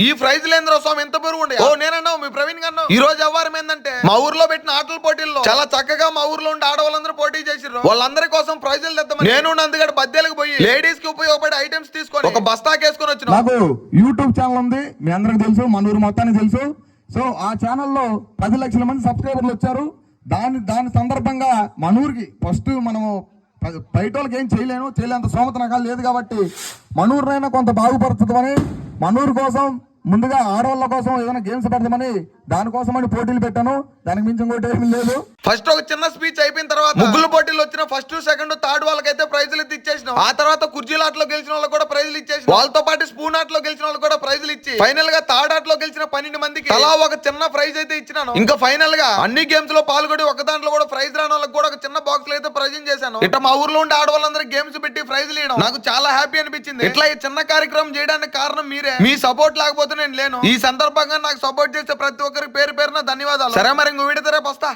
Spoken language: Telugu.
ఈ ప్రైజ్ లేంద్ర స్వామి ఎంత పెరుగు ఉండే. ఓ నేనన్నావు మీ ప్రవీణ్ గారు ఈ రోజు వ్యవహారం ఏంటంటే మా ఊర్లో పెట్టిన ఆటల పోటీల్లో చాలా చక్కగా మా ఊర్లో ఉండే ఆడవాళ్ళందరూ పోటీ చేసిర్రు. వాళ్ళందరి కోసం ప్రైజులు తెద్దామని నేను నందుగడ బద్దెలకు పోయి లేడీస్కి ఉపయోగపడే ఐటమ్స్ తీసుకొని ఒక బస్తాకి వేసుకొని వచ్చిన. నాకు యూట్యూబ్ ఛానల్ ఉంది మీ అందరికి తెలుసు మన ఊరు మొత్తానికి తెలుసు. సో ఆ ఛానల్లో పది లక్షల మంది సబ్స్క్రైబర్లు వచ్చారు. దాని దాని సందర్భంగా మన ఊరికి ఫస్ట్ మనము ప- బయట వాళ్ళకి ఏం చేయలేను చేయలేంత స్తోమత నాకు లేదు కాబట్టి మన ఊరినైనా కొంత బాగుపరుచుదామని మన ఊరు కోసం ముందుగా ఆడవాళ్ళ కోసం ఏదైనా గేమ్స్ పెడదామని దానికోసమని పోటీలు పెట్టాను. దానికి మించి ఇంకోటి ఏమీ లేదు. ఫస్ట్ ఒక చిన్న స్పీచ్ అయిపోయిన తర్వాత ముగ్గులు పోటీలు వచ్చిన ఫస్ట్ సెకండ్ థర్డ్ వాళ్ళకైతే ప్రైజులు ఎత్తి ఇచ్చేసినాం. ఆ తర్వాత కుర్చీల ఆటలో గెలిచిన వాళ్ళకి కూడా వాళ్ళతో పాటు స్పూన్ ఆటలో గెలిచిన వాళ్ళకి కూడా ప్రైజులు ఇచ్చి ఫైనల్గా థర్డ్ ఆటలో గెలిచిన పన్నెండు మందికి తలా ఒక చిన్న ప్రైజ్ అయితే ఇచ్చినాను. ఇంకా ఫైనల్గా అన్ని గేమ్స్లో పాల్గొని ఒక దాంట్లో కూడా ప్రైజ్ రాని వాళ్ళకి కూడా ఒక చిన్న బాక్స్ అయితే ప్రజెంట్ చేశాను. ఇట్లా మా ఊర్లో ఉండే ఆడవాళ్ళందరూ గేమ్స్ పెట్టి ప్రైజ్ ఇవ్వడం నాకు చాలా హ్యాపీ అనిపించింది. ఇట్లా ఈ చిన్న కార్యక్రమం చేయడానికి కారణం మీరే. మీ సపోర్ట్ లేకపోతే నేను లేను. ఈ సందర్భంగా నాకు సపోర్ట్ చేసే ప్రతి ఒక్కరికి పేరు పేరున ధన్యవాదాలు. సరే మరి ఇంకో వీడితే రేపు వస్తా.